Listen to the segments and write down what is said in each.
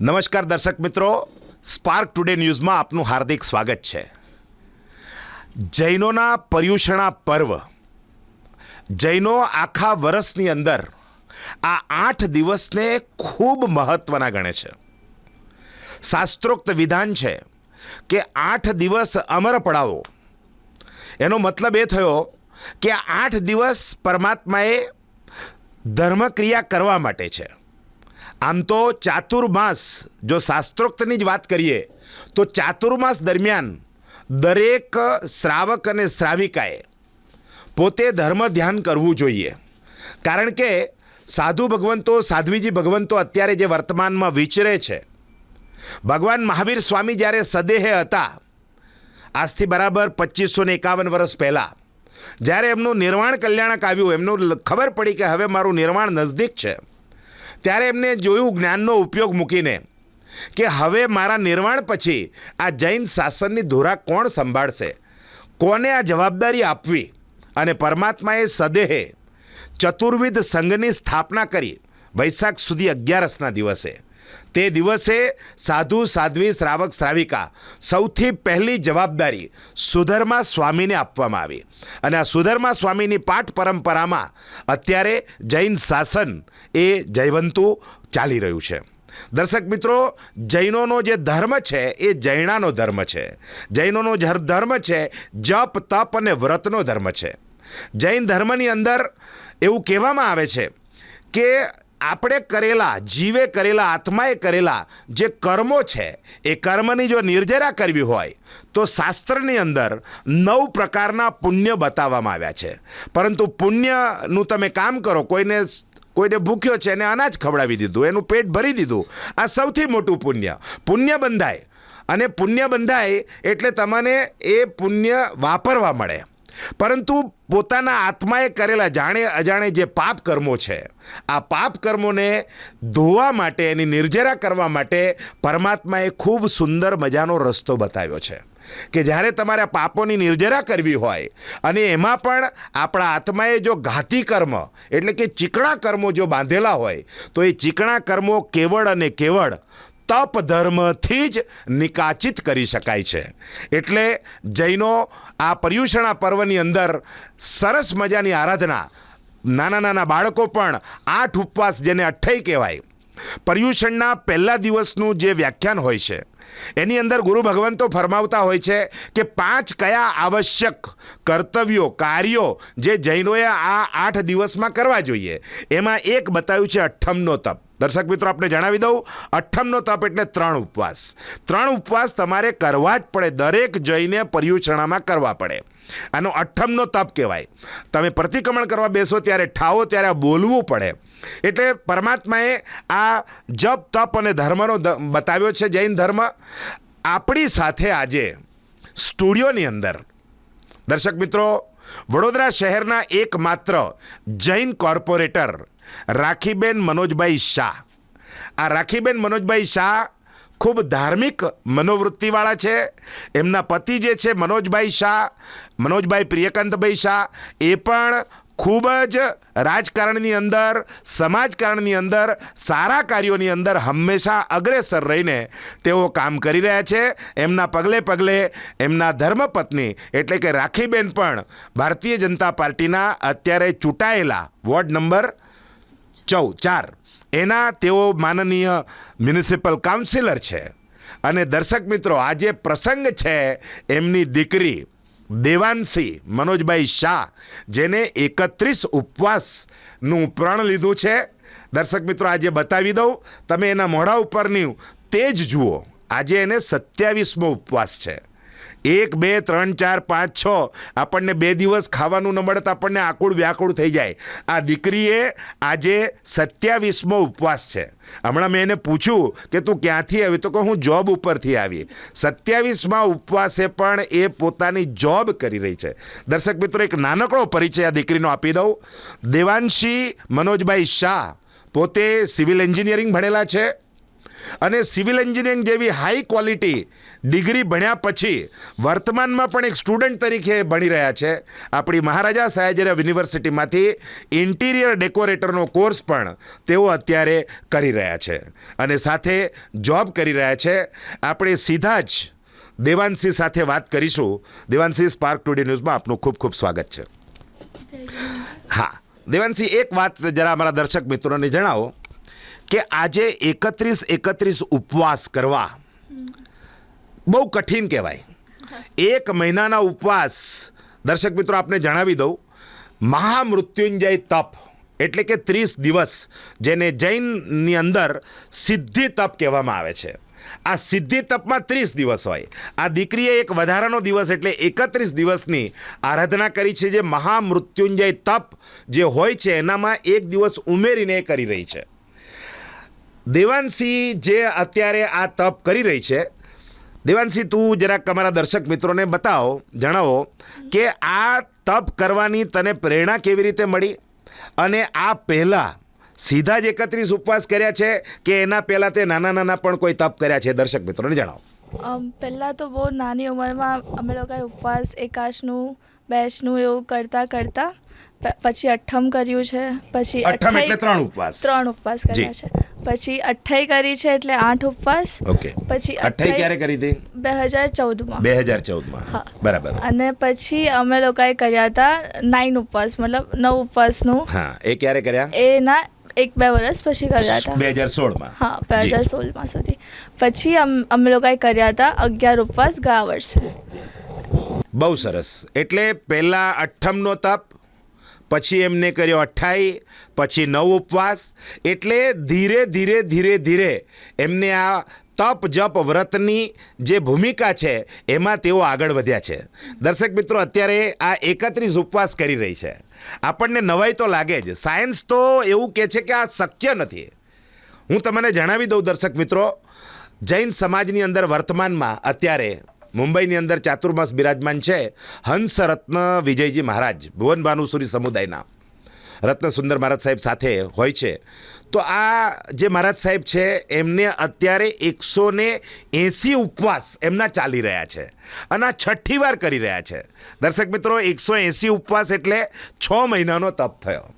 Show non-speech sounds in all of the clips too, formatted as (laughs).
નમસ્કાર દર્શક મિત્રો. સ્પાર્ક ટુડે ન્યૂઝમાં આપનું હાર્દિક સ્વાગત છે. જૈનોના પર્યુષણા પર્વ. જૈનો આખા વર્ષની અંદર આ આઠ દિવસને ખૂબ મહત્વના ગણે છે. શાસ્ત્રોક્ત વિધાન છે કે આઠ દિવસ અમર પડાવો. એનો મતલબ એ થયો કે આઠ દિવસ પરમાત્માએ ધર્મક્રિયા કરવા માટે છે. આમ તો ચાતુર્માસ, જો શાસ્ત્રોક્તની જ વાત કરીએ, તો ચાતુર્માસ દરમિયાન દરેક શ્રાવક અને શ્રાવિકાએ પોતે ધર્મ ધ્યાન કરવું જોઈએ. કારણ કે સાધુ ભગવંતો, સાધ્વીજી ભગવંતો અત્યારે જે વર્તમાનમાં વિચરે છે, ભગવાન મહાવીર સ્વામી જ્યારે સદેહે હતા, આજથી બરાબર પચીસો ને એકાવન વર્ષ પહેલાં, જ્યારે એમનું નિર્વાણ કલ્યાણક આવ્યું, એમનું ખબર પડી કે હવે મારું નિર્વાણ નજદીક છે. ત્યારે એમને જોયું જ્ઞાનનો ઉપયોગ મૂકીને કે હવે મારા નિર્વાણ પછી આ જૈન શાસનની ધોરા કોણ સંભાળશે? કોને આ જવાબદારી આપવી? અને પરમાત્માએ સદેહે ચતુર્વિધ સંઘની સ્થાપના કરી વૈશાખ સુધી અગિયારસના દિવસે. તે દિવસે સાધુ, સાધ્વી, શ્રાવક, શ્રાવિકા સૌથી પહેલી જવાબદારી સુધર્મા સ્વામીને આપવામાં આવી. અને આ સુધર્મા સ્વામીની પાઠ પરંપરામાં અત્યારે જૈન શાસન એ જૈવંતુ ચાલી રહ્યું છે. દર્શક મિત્રો, જૈનોનો જે ધર્મ છે એ જૈણાનો ધર્મ છે. જૈનોનો ધર્મ છે જપ, તપ અને વ્રતનો ધર્મ છે. જૈન ધર્મની અંદર એવું કહેવામાં આવે છે કે આપણે કરેલા, જીવે કરેલા, આત્માએ કરેલા જે કર્મો છે, એ કર્મની જો નિર્જરા કરવી હોય, તો શાસ્ત્રની અંદર નવ પ્રકારના પુણ્ય બતાવવામાં આવ્યા છે. પરંતુ પુણ્યનું તમે કામ કરો, કોઈને કોઈને ભૂખ્યો છે, એને અનાજ ખવડાવી દીધું, એનું પેટ ભરી દીધું, આ સૌથી મોટું પુણ્ય. પુણ્ય બંધાય. અને પુણ્ય બંધાય એટલે તમને એ પુણ્ય વાપરવા મળે. પરંતુ પોતાના આત્માએ કરેલા જાણે અજાણે જે પાપ કર્મો છે, આ પાપ કર્મોને ધોવા માટે એની નિર્જરા કરવા માટે પરમાત્માએ ખૂબ સુંદર મજાનો રસ્તો બતાવ્યો છે કે જ્યારે તમારે પાપોની નિર્જરા કરવી હોય અને એમાં પણ આપણા આત્માએ જો ઘાતી કર્મ, એટલે કે ચીકણા કર્મો જો બાંધેલા હોય, તો એ ચીકણા કર્મો કેવળ અને કેવળ તપ ધર્મથી જ નિકાચિત કરી શકાય છે. એટલે જૈનો આ પર્યુષણા પર્વની અંદર સરસ મજાની આરાધના, નાના નાના બાળકો પણ આઠ ઉપવાસ જેને અઠ્ઠઈ કહેવાય, પર્યુષણના પહેલા દિવસનું જે વ્યાખ્યાન હોય છે, એની અંદર ગુરુ ભગવંતો ફરમાવતા હોય છે કે પાંચ કયા આવશ્યક કર્તવ્યો, કાર્યો જે જૈનોએ આ આઠ દિવસમાં કરવા જોઈએ, એમાં એક બતાવ્યું છે અઠ્ઠમનો તપ. દર્શક મિત્રો આપણે જણાવી દઉં, અઠ્ઠમનો તપ એટલે ત્રણ ઉપવાસ. ત્રણ ઉપવાસ તમારે કરવા જ પડે, દરેક જઈને પર્યુષણામાં કરવા પડે. આનો અઠ્ઠમનો તપ કહેવાય. તમે પ્રતિક્રમણ કરવા બેસો ત્યારે ઠાવો, ત્યારે બોલવું પડે. એટલે પરમાત્માએ આ જપ, તપ અને ધર્મનો બતાવ્યો છે જૈન ધર્મ. આપણી સાથે આજે સ્ટુડિયોની અંદર દર્શક મિત્રો, વડોદરા શહેરના એકમાત્ર જૈન કોર્પોરેટર રાખીબેન મનોજભાઈ શાહ. આ રાખીબેન મનોજભાઈ શાહ ખૂબ ધાર્મિક મનોવૃત્તિવાળા છે. એમના પતિ જે છે મનોજભાઈ શાહ, મનોજભાઈ પ્રિયકાંતભાઈ શાહ, એ પણ ખૂબ જ રાજકારણની અંદર, સમાજકારણની અંદર, સારા કાર્યોની અંદર હંમેશા અગ્રેસર રહીને તેઓ કામ કરી રહ્યા છે. એમના પગલે પગલે એમના ધર્મપત્ની એટલે કે રાખીબેન પણ ભારતીય જનતા પાર્ટીના અત્યારે ચૂંટાયેલા વોર્ડ નંબર ચૌદ ચાર એના તેઓ માનનીય મ્યુનિસિપલ કાઉન્સિલર છે. અને દર્શક મિત્રો આજે પ્રસંગ છે, એમની દીકરી દેવાંશી મનોજભાઈ શાહ, જેને એકત્રીસ ઉપવાસનું પ્રણ લીધું છે. દર્શક મિત્રો, આજે બતાવી દઉં, તમે એના મોઢા ઉપરની તે જ જુઓ. આજે એને સત્યાવીસમો ઉપવાસ છે. એક, બે, ત્રણ, ચાર, પાંચ, છ. આપણને બે દિવસ ખાવાનું ન મળે તો આપણને આકુળ વ્યાકુળ થઈ જાય. આ દીકરીએ આજે સત્યાવીસમો ઉપવાસ છે. હમણાં મેં એને પૂછ્યું કે તું ક્યાંથી આવી? તો કે હું જોબ ઉપરથી આવી. સત્યાવીસમાં ઉપવાસે પણ એ પોતાની જોબ કરી રહી છે. દર્શક મિત્રો, એક નાનકડો પરિચય આ દીકરીનો આપી દઉં. દેવાંશી મનોજભાઈ શાહ પોતે સિવિલ એન્જિનિયરિંગ ભણેલા છે. અને સિવિલ એન્જિનિયરિંગ જેવી હાઈ ક્વોલિટી ડિગ્રી ભણ્યા પછી વર્તમાનમાં પણ એક સ્ટુડન્ટ તરીકે ભણી રહ્યા છે. આપણી મહારાજા સયાજીરાવ યુનિવર્સિટીમાંથી ઇન્ટિરિયર ડેકોરેટરનો કોર્સ પણ તેઓ અત્યારે કરી રહ્યા છે અને સાથે જોબ કરી રહ્યા છે. આપણે સીધા જ દેવાંશી સાથે વાત કરીશું. દેવાંશી સ્પાર્ક ટુડે ન્યૂઝમાં આપનું ખૂબ ખૂબ સ્વાગત છે. હા, દેવાંશી, એક વાત જરા અમારા દર્શક મિત્રોને જણાવો. કે આજે એકત્રીસ એકત્રીસ ઉપવાસ કરવા. બહુ કઠિન કહેવાય. એક મહિનાના ઉપવાસ, દર્શક મિત્રો, આપને જણાવી દઉં. મહામૃત્યુંજય તપ, એટલે કે ત્રીસ દિવસ, જેને જૈનની અંદર સિદ્ધિ તપ કહેવામાં આવે છે. આ સિદ્ધિ તપમાં ત્રીસ દિવસ હોય. આ દીકરીએ એક વધારાનો દિવસ, એટલે એકત્રીસ દિવસની આરાધના કરી છે, જે મહામૃત્યુંજય તપ જે હોય છે, એનામાં એક દિવસ ઉમેરીને કરી રહી છે. દેવાંશી જે અત્યારે આ તપ કરી રહી છે દેવાંશી તું જરાક અમારા દર્શક મિત્રોને બતાવો, જણાવો કે આ તપ કરવાની તને પ્રેરણા કેવી રીતે મળી? અને આ પહેલાં સીધા જ એકત્રીસ ઉપવાસ કર્યા છે કે એના પહેલાં તે નાના નાના પણ કોઈ તપ કર્યા છે? દર્શક મિત્રોને જણાવો. પહેલાં તો બહુ નાની ઉંમરમાં અમે લોકોએ ઉપવાસ, એકાશનું બેસનું એવું કરતાં કરતાં પછી અઠ્ઠમ કર્યું છે પછી એટલે અઠ્ઠાઈ- ત્રણ ઉપવાસ. ત્રણ ઉપવાસ કર્યા છે. પછી અઠ્ઠાઈ કરી છે એટલે આઠ ઉપવાસ. ઓકે. પછી અઠ્ઠાઈ ક્યારે કરી હતી? બે હજાર ચૌદમાં. બે હજાર ચૌદમાં. બરાબર. અને પછી અમે લોકોએ કર્યા હતા નાઇન ઉપવાસ મતલબ નવ ઉપવાસનું. હા. એ ક્યારે કર્યા? એના એક બે વર્ષ પછી કર્યા હતા. બે હજાર સોળમાં. હા બે હજાર સોળમાં સુધી. પછી અમ- લોકોએ કર્યા હતા અગિયાર ઉપવાસ ગયા વર્ષે બહુ સરસ. એટલે પહેલાં અઠ્ઠમનો તપ પછી એમને કર્યો અઠ્ઠાઈ, પછી નવ ઉપવાસ. એટલે ધીરે ધીરે ધીરે ધીરે એમને આ તપ, જપ, વ્રતની જે ભૂમિકા છે, એમાં તેઓ આગળ વધ્યા છે. દર્શક મિત્રો, અત્યારે આ એકત્રીસ ઉપવાસ કરી રહી છે. આપણને નવાઈ તો લાગે જ. સાયન્સ તો એવું કહે છે કે આ શક્ય નથી. હું તમને જણાવી દઉં દર્શક મિત્રો, જૈન સમાજની અંદર વર્તમાનમાં અત્યારે મુંબઈની અંદર ચાતુર્માસ બિરાજમાન છે. હંસ રત્ન વિજયજી મહારાજ, ભુવન ભાનુસુરી સમુદાયના. રત્ન સુંદર મહારાજ સાહેબ સાથે હોય છે. તો આ જે મહારાજ સાહેબ છે, એમને અત્યારે એકસો ને એંસી ઉપવાસ એમના ચાલી રહ્યા છે અને આ છઠ્ઠી વાર કરી રહ્યા છે. દર્શક મિત્રો, એકસો એંસી ઉપવાસ એટલે છ મહિનાનો તપ થયો.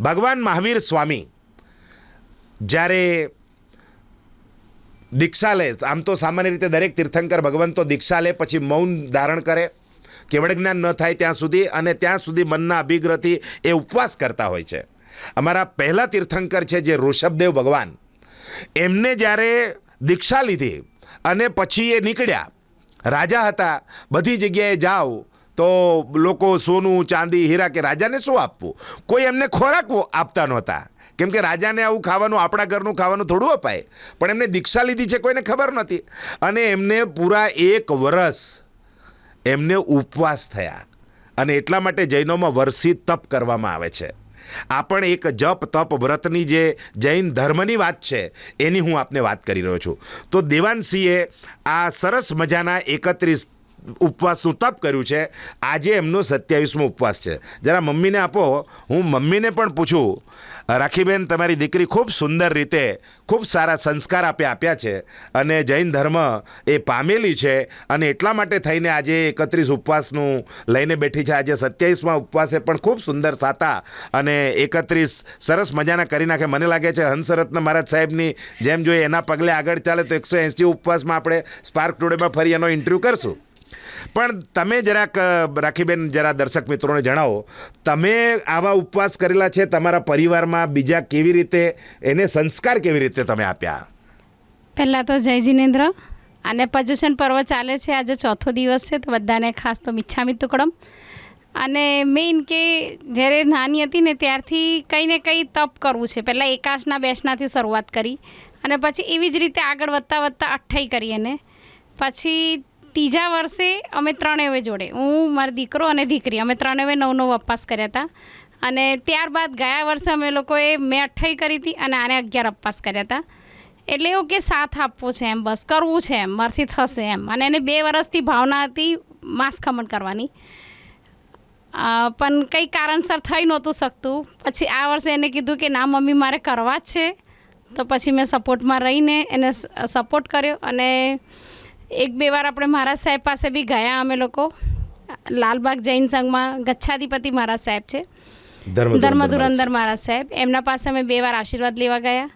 ભગવાન મહાવીર સ્વામી જ્યારે દીક્ષા લે. આમ તો સામાન્ય રીતે દરેક તીર્થંકર ભગવંતો દીક્ષા લે, પછી મૌન ધારણ કરે. કેવળ જ્ઞાન ન થાય ત્યાં સુધી અને ત્યાં સુધી મનના અભિગ્રહથી એ ઉપવાસ કરતા હોય છે. અમારા પહેલા તીર્થંકર છે જે ઋષભદેવ ભગવાન, એમને જ્યારે દીક્ષા લીધી અને પછી એ નીકળ્યા, રાજા હતા, બધી જગ્યાએ જાઓ તો લોકો સોનું, ચાંદી, હીરા કે રાજાને શું આપવું? કોઈ એમને ખોરાક આપતા નહોતા. કેમ કે રાજાને આવું ખાવાનું, આપણા ઘરનું ખાવાનું થોડું અપાય. પણ એમને દીક્ષા લીધી છે કોઈને ખબર નથી. અને એમને પૂરા એક વરસ એમને ઉપવાસ થયા. અને એટલા માટે જૈનોમાં વર્ષી તપ કરવામાં આવે છે. આ પણ એક જપ, તપ વ્રતની જે જૈન ધર્મની વાત છે, એની હું આપને વાત કરી રહ્યો છું. તો દેવાનસિંહે આ સરસ મજાના એકત્રીસ ઉપવાસનું તપ કર્યું છે, આજે એમનો સત્યાવીસમો ઉપવાસ છે. જરા મમ્મીને આપો, હું મમ્મીને પણ પૂછું. રાખીબેન, તમારી દીકરી ખૂબ સુંદર રીતે, ખૂબ સારા સંસ્કાર આપે આપ્યા છે અને જૈન ધર્મ એ પામેલી છે અને એટલા માટે થઈને આજે એકત્રીસ ઉપવાસનું લઈને બેઠી છે. આજે સત્યાવીસમાં ઉપવાસે પણ ખૂબ સુંદર સાતા અને એકત્રીસ સરસ મજાના કરી નાખે. મને લાગે છે હંસરત્ન મહારાજ સાહેબની જેમ જોઈએ એના પગલે આગળ ચાલે તો એકસો એંસી ઉપવાસમાં આપણે સ્પાર્ક ટુડેમાં ફરી એનો ઇન્ટરવ્યૂ કરશું. પણ તમે જરાક રાખીબેન, જરા દર્શક મિત્રોને જણાવો, તમે આવા ઉપવાસ કરેલા છે, તમારા પરિવારમાં બીજા કેવી રીતે, એને સંસ્કાર કેવી રીતે તમે આપ્યા? પહેલાં તો જય જિનેન્દ્ર, અને પર્યુષણ પર્વ ચાલે છે, આજે ચોથો દિવસ છે, તો બધાને ખાસ તો મિચ્છામી તુકડમ. અને મેઇન કે જ્યારે નાની હતી ને, ત્યારથી કંઈ ને કંઈ તપ કરવું છે, પહેલાં એકાશના બેસનાથી શરૂઆત કરી, અને પછી એવી જ રીતે આગળ વધતા વધતા અઠ્ઠાઈ કરી એને. પછી ત્રીજા વર્ષે અમે ત્રણેવે જોડે. હું, મારો દીકરો અને દીકરી. અમે ત્રણેવે નવ નવ અપવાસ કર્યા હતા. અને ત્યારબાદ ગયા વર્ષે અમે લોકોએ મેં અઠ્ઠાઈ કરી હતી અને આને અગિયાર અપવાસ કર્યા હતા. એટલે એવું કે સાથ આપવો છે એમ, બસ કરવું છે એમ, મારથી થશે એમ. અને એને બે વર્ષથી ભાવના હતી માંસ ખમણ કરવાની. પણ કંઈ કારણસર થઈ નહોતું શકતું. પછી આ વર્ષે એને કીધું કે ના, મમ્મી, મારે કરવા જ છે. તો પછી મેં સપોર્ટમાં રહીને એને સપોર્ટ કર્યો અને એક બે વાર આપણે મહારાજ સાહેબ પાસે બી ગયા અમે લોકો. લાલબાગ જૈન સંઘમાં ગચ્છાધિપતિ મહારાજ સાહેબ છે. ધર્મધુરંદર મારા મહારાજ સાહેબ. એમના પાસે અમે બે વાર આશીર્વાદ લેવા ગયા.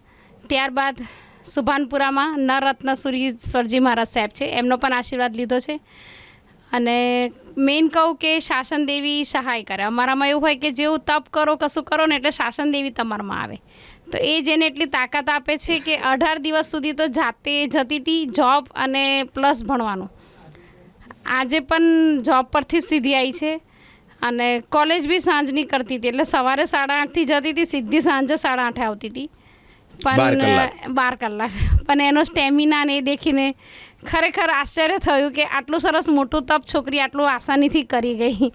ત્યારબાદ સુભાનપુરામાં નરરત્ન સુરીશ્વરજી મહારાજ સાહેબ છે. એમનો પણ આશીર્વાદ લીધો છે. અને મેઇન કહું કે શાસન દેવી સહાય કરે. અમારામાં એવું હોય કે જેવું તપ કરો કશું કરો ને એટલે શાસન દેવી તમારામાં આવે. તો એ જેને એટલી તાકાત આપે છે કે અઢાર દિવસ સુધી તો જાતે જતી હતી જોબ અને પ્લસ ભણવાનું. આજે પણ જોબ પરથી જ સીધી આવી છે અને કોલેજ બી સાંજની કરતી હતી એટલે સવારે સાડા આઠથી જતી હતી સીધી સાંજે સાડા આઠે આવતી હતી પણ. બાર કલાક. પણ એનો સ્ટેમિના ને એ દેખીને ખરેખર આશ્ચર્ય થયું કે આટલું સરસ મોટું તપ છોકરી આટલું આસાનીથી કરી ગઈ.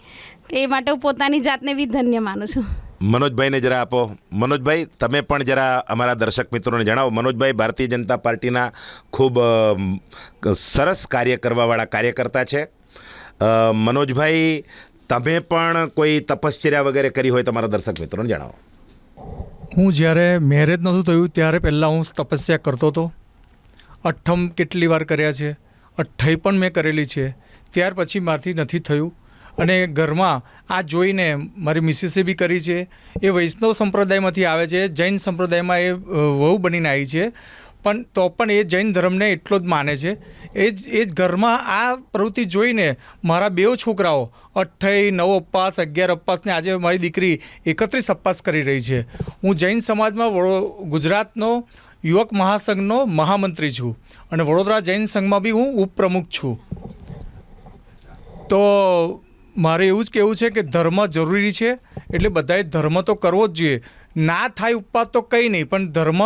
એ માટે હું પોતાની જાતને બી ધન્ય માનું છું. મનોજભાઈને જરા આપો. મનોજભાઈ, તમે પણ જરા અમારા દર્શક મિત્રોને જણાવો. મનોજભાઈ ભારતીય જનતા પાર્ટીના ખૂબ સરસ કાર્ય કરવાવાળા કાર્યકર્તા છે. મનોજભાઈ, તમે પણ કોઈ તપશ્ચર્યા વગેરે કરી હોય તમારા દર્શક મિત્રોને જણાવો. હું જ્યારે મેરેજ નહોતું થયું ત્યારે પહેલાં હું તપસ્યા કરતો હતો. અઠ્ઠમ કેટલી વાર કર્યા છે? અઠ્ઠાઈ પણ મેં કરેલી છે. ત્યાર પછી મારથી નથી થયું. અને ઘરમાં આ જોઈને મારી મિસિસે બી કરી છે. એ વૈષ્ણવ સંપ્રદાયમાંથી આવે છે. જૈન સંપ્રદાયમાં એ વહુ બનીને આવી છે. પણ તો પણ એ જૈન ધર્મને એટલો જ માને છે. એ જ એ જ ઘરમાં આ પ્રવૃત્તિ જોઈને મારા બેવ છોકરાઓ અઠ્ઠાઈ, નવ અપ્પાસ, અગિયાર અપ્પાસને આજે મારી દીકરી એકત્રીસ અપ્પાસ કરી રહી છે. હું જૈન સમાજમાં વડો, ગુજરાતનો યુવક મહાસંઘનો મહામંત્રી છું. અને વડોદરા જૈન સંઘમાં બી હું ઉપપ્રમુખ છું. તો મારે એવું જ કહેવું છે કે ધર્મ જરૂરી છે, એટલે બધાએ ધર્મ તો કરવો જ જોઈએ. ના થાય ઉપવાસ તો કંઈ નહીં, પણ ધર્મ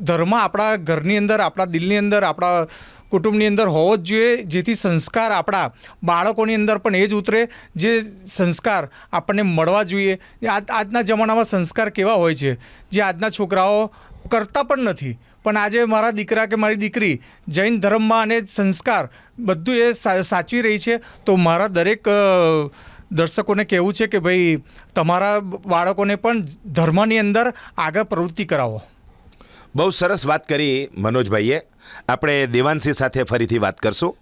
ધર્મ આપણા ઘરની અંદર, આપણા દિલની અંદર, આપણા કુટુંબની અંદર હોવો જ જોઈએ, જેથી સંસ્કાર આપણા બાળકોની અંદર પણ એ જ ઉતરે, જે સંસ્કાર આપણને મળવા જોઈએ. આજના જમાનામાં સંસ્કાર કેવા હોય છે? જે આજના છોકરાઓ કરતા પણ નથી. પણ આજે મારા દીકરા કે મારી દીકરી જૈન ધર્મમાં અને સંસ્કાર બધું એ સાચવી રહી છે, તો મારા દરેક દર્શકોને કહેવું છે કે ભાઈ તમારા બાળકોને પણ ધર્મની અંદર આગળ પ્રવૃત્તિ કરાવો. બહુ સરસ વાત કરી મનોજભાઈએ. આપણે દેવાંશી સાથે ફરીથી વાત કરશું.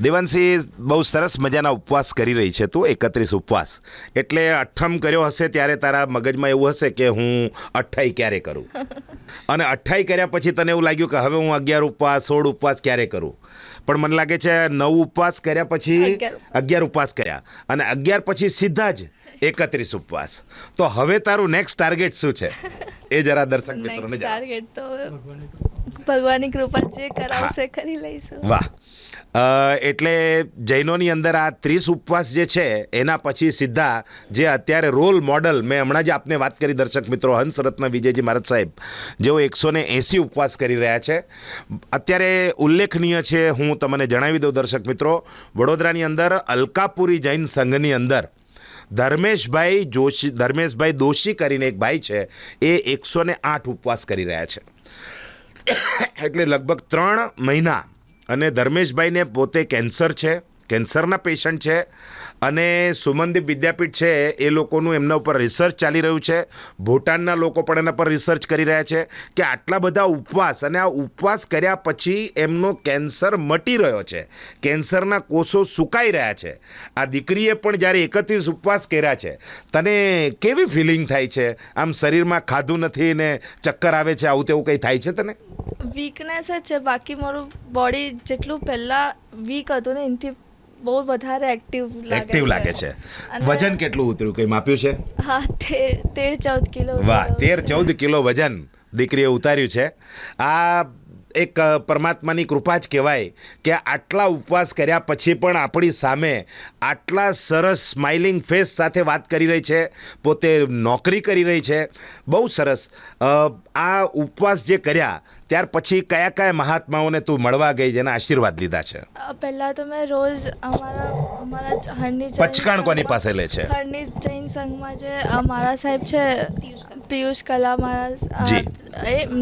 દેવાંશી બહુ સરસ મજાના ઉપવાસ કરી રહી છે તું એકત્રીસ ઉપવાસ. એટલે અઠ્ઠમ કર્યો હશે ત્યારે તારા મગજમાં એવું હશે કે હું અઠ્ઠાઈ ક્યારે કરું. (laughs) અને અઠ્ઠાઈ કર્યા પછી તને એવું લાગ્યું કે હવે હું અગિયાર ઉપવાસ સોળ ઉપવાસ ક્યારે કરું? પણ મને લાગે છે નવ ઉપવાસ કર્યા પછી અગિયાર. અગિયાર ઉપવાસ કર્યા. અને અગિયાર પછી સીધા જ એકત્રીસ ઉપવાસ. તો હવે તારું નેક્સ્ટ ટાર્ગેટ શું છે? એ જરા દર્શક મિત્રોને ટાર્ગેટ તો ભગવાનની કૃપા જે કરાવશે કરી લઈશું. વાહ. એટલે જૈનોની અંદર આ ત્રીસ ઉપવાસ જે છે એના પછી સીધા જે અત્યારે રોલ મોડલ મેં હમણાં જ આપને વાત કરી દર્શક મિત્રો હંસરત્ન વિજયજી મહારાજ સાહેબ જેઓ એકસો ને એંસી ઉપવાસ કરી રહ્યા છે. અત્યારે ઉલ્લેખનીય છે હું તમને જણાવી દઉં દર્શક મિત્રો વડોદરાની અંદર અલકાપુરી જૈન સંઘની અંદર ધર્મેશભાઈ જોશી, ધર્મેશભાઈ દોશી કરીને એક ભાઈ છે, એ એકસો ને આઠ ઉપવાસ કરી રહ્યા છે. એટલે લગભગ ત્રણ મહિના અને ધર્મેશભાઈને પોતે કેન્સર છે કેન્સરના પેશન્ટ છે અને સુમનદીપ વિદ્યાપીઠ છે, એ લોકોનું એમના ઉપર રિસર્ચ ચાલી રહ્યું છે. ભૂટાનના લોકો પણ એના પર રિસર્ચ કરી રહ્યા છે કે આટલા બધા ઉપવાસ અને આ ઉપવાસ કર્યા પછી એમનો કેન્સર મટી રહ્યો છે. કેન્સરના કોષો સુકાઈ રહ્યા છે. આ દીકરીએ પણ જ્યારે એકત્રીસ ઉપવાસ કર્યા છે, તને કેવી ફિલિંગ થાય છે? આમ શરીરમાં ખાધું નથી ને ચક્કર આવે છે, આવું તેવું કંઈ થાય છે તને? વીકનેસ જ છે. બાકી મારું બોડી જેટલું પહેલાં વીક હતું ને, એનાથી બહુ વધારે એક્ટિવ લાગે એક્ટિવ લાગે છે. વજન કેટલું ઉતર્યું? કંઈ માપ્યું છે? હા તેર ચૌદ કિલો વાહ તેર. ચૌદ કિલો વજન દીકરીએ ઉતાર્યું છે. આ એક પરમાત્માની કૃપા જ કહેવાય કે આટલા ઉપવાસ કર્યા પછી પણ આપણી સામે આટલા સરસ સ્માઇલિંગ ફેસ સાથે વાત કરી રહી છે પોતે નોકરી કરી રહી છે. બહુ સરસ. આ ઉપવાસ જે કર્યા ત્યાર પછી કયા કયા મહાત્માઓને તું મળવા ગઈ જેના આશીર્વાદ લીધા છે? પહેલા તો મેં રોજ અમારા અમારા હરની પચકાણ કોની પાસે લે છે? હરની જૈન સંઘમાં જે અમારા મારા સાહેબ છે પિયુષ કલા મહારાજ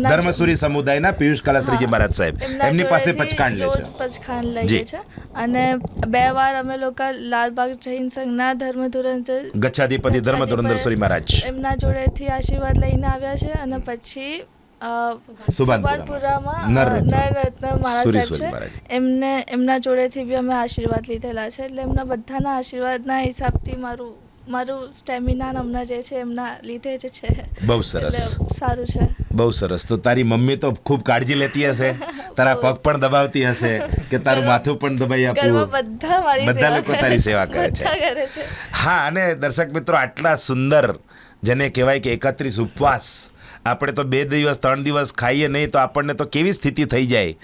ધર્મસુરી સમુદાયના પિયુષ કલા શ્રીજી મહારાજ સાહેબ. એમની પાસે પચકાણ લે છે. પચખાણ. લઈએ છે. અને બે વાર અમે લોકો લાલબાગ જૈન સંઘના ધર્મ ધુરંધર ગચ્છાધિપતિ ધર્મ ધુરંધર સુરી મહારાજ. એમના જોડેથી આશીર્વાદ લઈને આવ્યા છે અને પછી અ, સુભાનપુરામાં. નરરત્ન. સાહેબ છે. એમને એમના જોડેથી બી અમે આશીર્વાદ લીધેલા છે. એટલે એમના બધાના આશીર્વાદના હિસાબથી મારું મારું સ્ટેમિના હમણાં જે છે એમના લીધે જ છે. બહુ સરસ. સારું છે. બહુ સરસ. તો તારી મમ્મી તો ખૂબ કાળજી લેતી હશે. તારા પગ પણ દબાવતી હશે કે તારું માથું પણ દબાઈ આપવું. બધા મારી બધા લોકો તારી સેવા કરે છે. કરે છે. હા અને દર્શક મિત્રો આટલા સુંદર જેને કહેવાય કે એકત્રીસ ઉપવાસ આપણે તો બે દિવસ, ત્રણ દિવસ ખાઈએ નહીં તો આપણને તો કેવી સ્થિતિ થઈ જાય?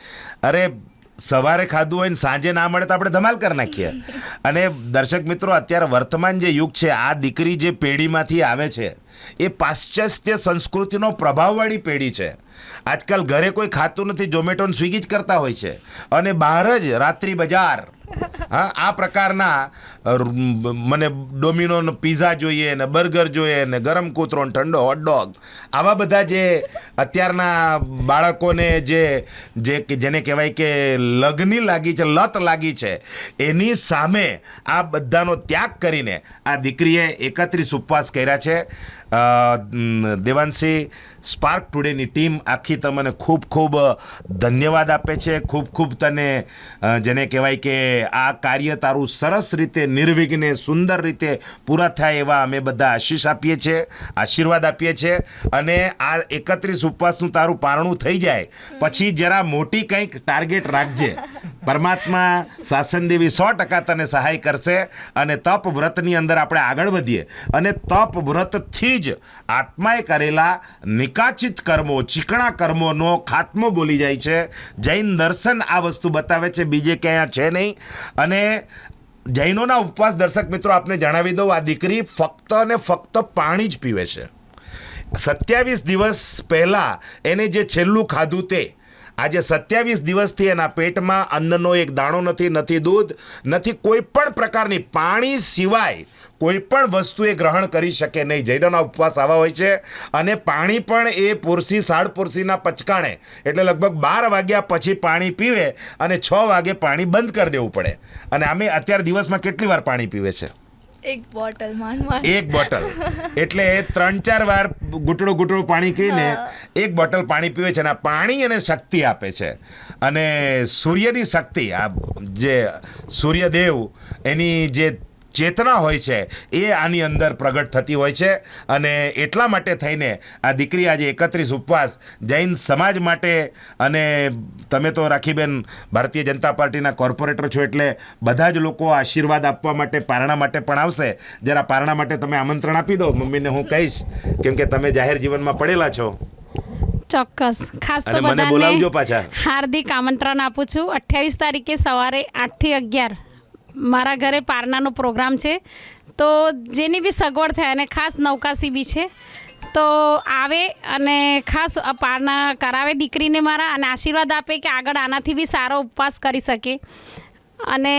અરે, સવારે ખાધું હોય ને સાંજે ના મળે તો આપણે ધમાલ કરી નાખીએ. અને દર્શક મિત્રો, અત્યારે વર્તમાન જે યુગ છે, આ દીકરી જે પેઢીમાંથી આવે છે, એ પાશ્ચાત્ય સંસ્કૃતિનો પ્રભાવવાળી પેઢી છે. આજકાલ ઘરે કોઈ ખાતું નથી, ઝોમેટો સ્વિગી જ કરતા હોય છે. અને બહાર જ રાત્રિ બજાર હા, આ પ્રકારના મને ડોમિનોનો પીઝા જોઈએ ને બર્ગર જોઈએ ને ગરમ કૂતરો ને ઠંડો હોટડોગ આવા બધા જે અત્યારના બાળકોને જે જે જેને કહેવાય કે લગની લાગી છે, લત લાગી છે, એની સામે આ બધાનો ત્યાગ કરીને આ દીકરીએ એકત્રીસ ઉપવાસ કર્યા છે. દેવાંશી સ્પાર્ક ટુડેની ટીમ આખી તમને ખૂબ ખૂબ ધન્યવાદ આપે છે. ખૂબ ખૂબ તને જેને કહેવાય કે આ કાર્ય તારું સરસ રીતે, નિર્વિઘ્ને, સુંદર રીતે પૂરા થાય એવા અમે બધા આશીષ આપીએ છીએ, આશીર્વાદ આપીએ છીએ અને આ એકત્રીસ ઉપવાસનું તારું પારણું થઈ જાય. પછી જરા મોટી કંઈક ટાર્ગેટ રાખજે. પરમાત્મા શાસન દેવી સો ટકા તને સહાય કરશે અને તપ વ્રતની અંદર આપણે આગળ વધીએ. અને તપ વ્રતથી જ આત્માએ કરેલા નિકાચિત કર્મો, ચીકણા કર્મોનો ખાત્મો બોલી જાય છે. જૈન દર્શન આ વસ્તુ બતાવે છે, બીજે ક્યાં છે નહીં. અને જૈનોના ઉપવાસ દર્શક મિત્રો, આપને જણાવી દઉં, આ દીકરી ફક્ત અને ફક્ત પાણી જ પીવે છે. સત્યાવીસ દિવસ પહેલાં એને જે છેલ્લું ખાધું તે આજે સત્યાવીસ દિવસથી એના પેટમાં અન્નનો એક દાણો નથી નથી દૂધ, નથી કોઈ પણ પ્રકારની પાણી સિવાય કોઈ પણ વસ્તુ એ ગ્રહણ કરી શકે નહીં. જૈનોના ઉપવાસ આવા હોય છે અને પાણી પણ એ પુરસી, સાડ પુરસીના પચકાણે. એટલે લગભગ બાર વાગ્યા પછી પાણી પીવે અને છ વાગે પાણી બંધ કરી દેવું પડે. અને અમે અત્યારે દિવસમાં કેટલી વાર પાણી પીવે છે? એક બોટલ માંડ એક બોટલ. એટલે ત્રણ ચાર વાર ઘૂંટડો ઘૂંટડો પાણી પીને એક બોટલ પાણી પીવે છે અને આ પાણી અને શક્તિ આપે છે. અને સૂર્યની શક્તિ આ જે સૂર્યદેવ એની જે ચેતના હોય છે એ આની અંદર પ્રગટ થતી હોય છે. અને એટલા માટે થઈને આ દીકરી આજે એકત્રીસ ઉપવાસ જૈન સમાજ માટે અને તમે તો રાખીબેન ભારતીય જનતા પાર્ટીના કોર્પોરેટર છો એટલે બધા જ લોકો આશીર્વાદ આપવા માટે પારણા માટે પણ આવશે. જરા પારણા માટે તમે આમંત્રણ આપી દો મમ્મીને હું કહીશ કેમ કે તમે જાહેર જીવનમાં પડેલા છો. ચોક્કસ. ખાસ તો બધાને પાછા. હાર્દિક આમંત્રણ આપું છું. અઠ્યાવીસ તારીખે સવારે આઠથી અગિયાર મારા ઘરે પારનાનો પ્રોગ્રામ છે. તો જેની બી સગવડ થાય અને ખાસ નૌકાસી બી છે તો આવે અને ખાસ પારના કરાવે દીકરીને મારા અને આશીર્વાદ આપે કે આગળ આનાથી બી સારો ઉપવાસ કરી શકે. અને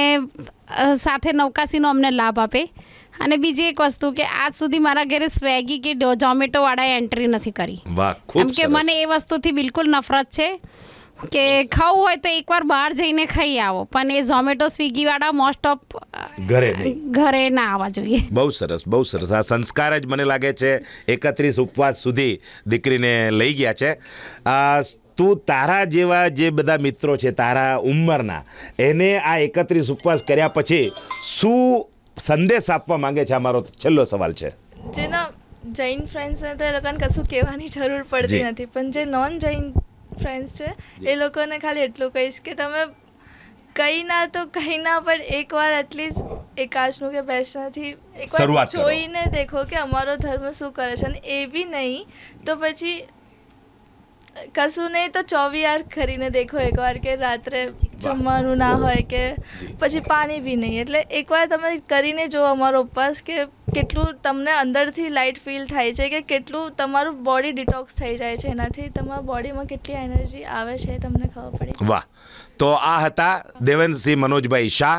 સાથે નૌકાસીનો અમને લાભ આપે. અને બીજી એક વસ્તુ કે આજ સુધી મારા ઘરે સ્વેગી કે ઝોમેટોવાળાએ એન્ટ્રી નથી કરી. કેમ કે મને એ વસ્તુથી બિલકુલ નફરત છે. કે ખાવું હોય તો એકવાર બહાર જઈને ખાઈ આવો. પણ એ ઝોમેટો સ્વિગીવાળા મોસ્ટ ઓફ ઘરે ઘરે ના આવવા જોઈએ. બહુ સરસ બહુ સરસ. આ સંસ્કાર જ મને લાગે છે એકત્રીસ ઉપવાસ સુધી દીકરીને લઈ ગયા છે. આ તું તારા જેવા જે બધા મિત્રો છે તારા ઉંમરના એને આ એકત્રીસ ઉપવાસ કર્યા પછી શું સંદેશ આપવા માંગે છે? આ મારો છેલ્લો સવાલ છે. જેના જૈન ફ્રેન્ડ્સને તો એ લોકોને કશું કહેવાની જરૂર પડતી નથી. પણ જે નોન જૈન ફ્રેન્ડ્સ છે. એ લોકોને ખાલી એટલું કહીશ કે તમે કંઈ ના તો કંઈ ના પણ એકવાર એટલીસ્ટ એકાશનું કે બેસનાથી એકવાર જોઈને દેખો કે અમારો ધર્મ શું કરે છે. અને એ બી નહીં તો પછી કશું નહીં તો ચોવીયાર કરીને દેખો એકવાર કે રાત્રે જમવાનું ના હોય કે પછી પાણી બી નહીં. એટલે એકવાર તમે કરીને જો અમારો ઉપવાસ કે કેટલું તમને અંદરથી લાઇટ ફીલ થાય છે કે કેટલું તમારું બોડી ડિટોક્સ થઈ જાય છે. એનાથી તમારા બોડીમાં કેટલી એનર્જી આવે છે તમને ખબર પડી. વાહ. તો આ હતા દેવેનસિંહ મનોજભાઈ શાહ.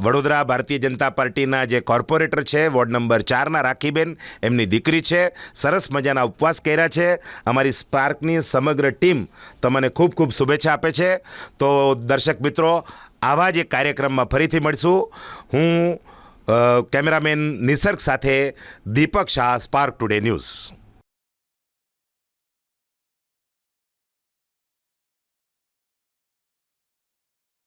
વડોદરા ભારતીય જનતા પાર્ટીના જે કોર્પોરેટર છે, વોર્ડ નંબર ચારના રાખીબેન, એમની દીકરી છે, સરસ મજાના ઉપવાસ કર્યા છે. અમારી સ્પાર્કની સમગ્ર ટીમ તમને ખૂબ ખૂબ શુભેચ્છા આપે છે. તો દર્શક મિત્રો, આવા જ એક કાર્યક્રમમાં ફરીથી મળશું. હું કેમેરામેન નિસર્ગ સાથે Deepak Shah, Spark Today News.